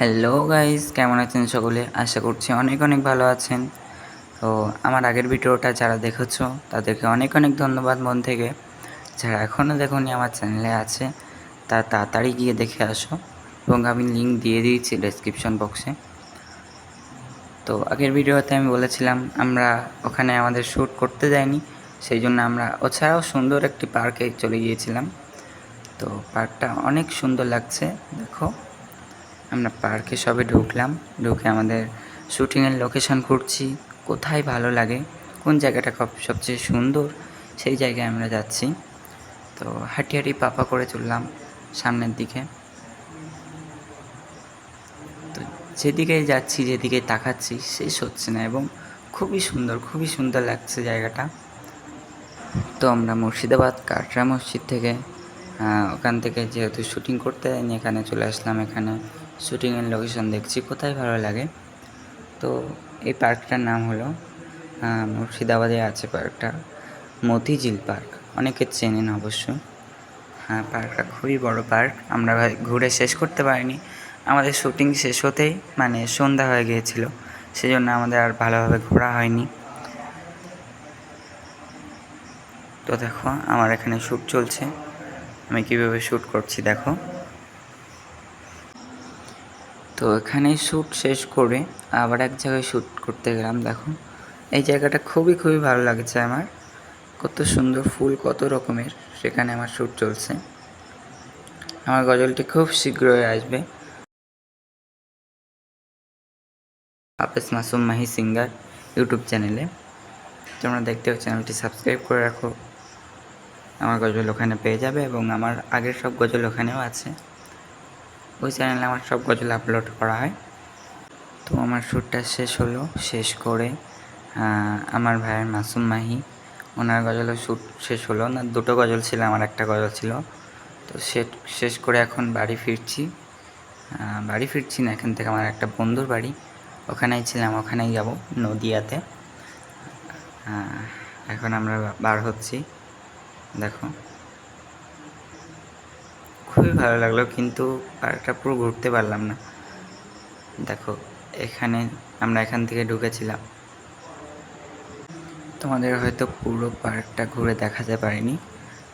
Hello guys কেমন আছেন সকলে? আশা করছি অনেক অনেক ভালো আছেন। তো আমার আগের ভিডিওটা যারা দেখেছ, তাদেরকে অনেক অনেক ধন্যবাদ মন থেকে। যারা এখনও দেখোনি আমার চ্যানেলে আছে তা তাড়াতাড়ি গিয়ে দেখে আসো এবং আমি লিঙ্ক দিয়ে দিয়েছি ডেসক্রিপশন বক্সে তো আগের ভিডিওতে আমি বলেছিলাম, আমরা ওখানে আমাদের শ্যুট করতে যাইনি, সেই জন্য আমরা ওছাড়াও সুন্দর একটি পার্কে চলে গিয়েছিলাম। তো পার্কটা অনেক সুন্দর লাগছে, দেখো। আমরা পার্কে সবে ঢুকলাম, ঢুকে আমাদের শ্যুটিংয়ের লোকেশন খুঁজছি, কোথায় ভালো লাগে, কোন জায়গাটা সব- সবচেয়ে সুন্দর, সেই জায়গায় আমরা যাচ্ছি। তো হাঁটি হাঁটি পাপা করে চললাম সামনের দিকে। তো যেদিকে যাচ্ছি, যেদিকে তাকাচ্ছি শেষ হচ্ছে না এবং খুবই সুন্দর খুবই সুন্দর লাগছে জায়গাটা। তো আমরা মুর্শিদাবাদ কাটরা মসজিদ থেকে ওখান থেকে যেহেতু শুটিং করতে এখানে চলে আসলাম এখানে। শুটিংয়ের লোকেশন দেখছি, কোথায় ভালো লাগে? তো এই পার্কটার নাম হলো মুর্শিদাবাদে আছে পার্কটা, মতিঝিল পার্ক। অনেকে চেনেন অবশ্য হ্যাঁ পার্কটা খুবই বড় পার্ক, আমরা ঘুরে শেষ করতে পারিনি। আমাদের শুটিং শেষ হতেই মানে সন্ধ্যা হয়ে গিয়েছিল সেই জন্য আমাদের আর ভালোভাবে ঘোরা হয়নি। তো দেখো, আমার এখানে শ্যুট চলছে। আমি কীভাবে শ্যুট করছি, দেখো। তো এখানে শ্যুট শেষ করে আবার এক জায়গায় শ্যুট করতে গেলাম, দেখো। এই জায়গাটা খুবই খুবই ভালো লাগছে আমার। কত সুন্দর ফুল, কত রকমের সেখানে আমার শ্যুট চলছে। আমার গজলটি খুব শীঘ্রই আসবে। হাফেজ মাসুম মাহি সিঙ্গার ইউটিউব চ্যানেলে। তোমরা দেখতে চ্যানেলটি সাবস্ক্রাইব করে রাখো। আমার গজল ওখানে পেয়ে যাবে এবং আমার আগের সব গজল ওখানেও আছে। ওই চ্যানেলে আমার সব গজল আপলোড করা হয়। তো আমার শ্যুটটা শেষ হলো, শেষ করে আমার ভাইয়ের মাসুম মাহি, ওনার গজলও শ্যুট শেষ হলো। না, দুটো গজল ছিল, আমার একটা গজল ছিল। তো শেষ করে এখন বাড়ি ফিরছি। বাড়ি ফিরছি না, এখান থেকে আমার একটা বন্ধুর বাড়ি। ওখানেই ছিলাম, ওখানেই যাব, নদিয়াতে। এখন আমরা বার হচ্ছি। দেখো। খুবই ভালো লাগল, কিন্তু পার্কটা পুরো ঘুরতে পারলাম না। দেখো, এখানে আমরা এখান থেকে ঢুকেছিলাম। তোমাদের হয়তো পুরো পার্কটা ঘুরে দেখাতে পারিনি,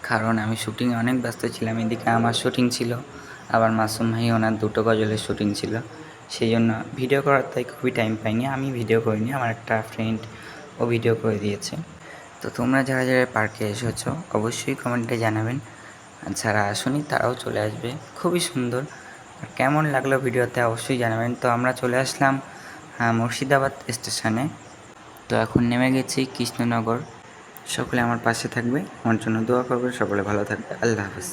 কারণ আমি শুটিংয়ে অনেক ব্যস্ত ছিলাম। এদিকে আমার শুটিং ছিল, আবার মাসুম ভাই ওনার দুটো গজলের শুটিং ছিল। সেই জন্য ভিডিও করার তাই খুবই টাইম পাইনি। আমি ভিডিও করিনি, আমার একটা ফ্রেন্ড ও ভিডিও করে দিয়েছে। তো তোমরা যারা যারা পার্কে এসেছ, অবশ্যই কমেন্টে জানাবেন। যারা আসুনি তারাও চলে আসবে। খুবই সুন্দর। আর কেমন লাগল ভিডিওতে অবশ্যই জানাবেন। তো আমরা চলে আসলাম মুর্শিদাবাদ স্টেশনে। তো এখন নেমে গেছি কৃষ্ণনগর। সকলে আমার পাশে থাকবে। আমার জন্য দোয়া করবে সকলে ভালো থাকবে। আল্লাহ হাফেজ।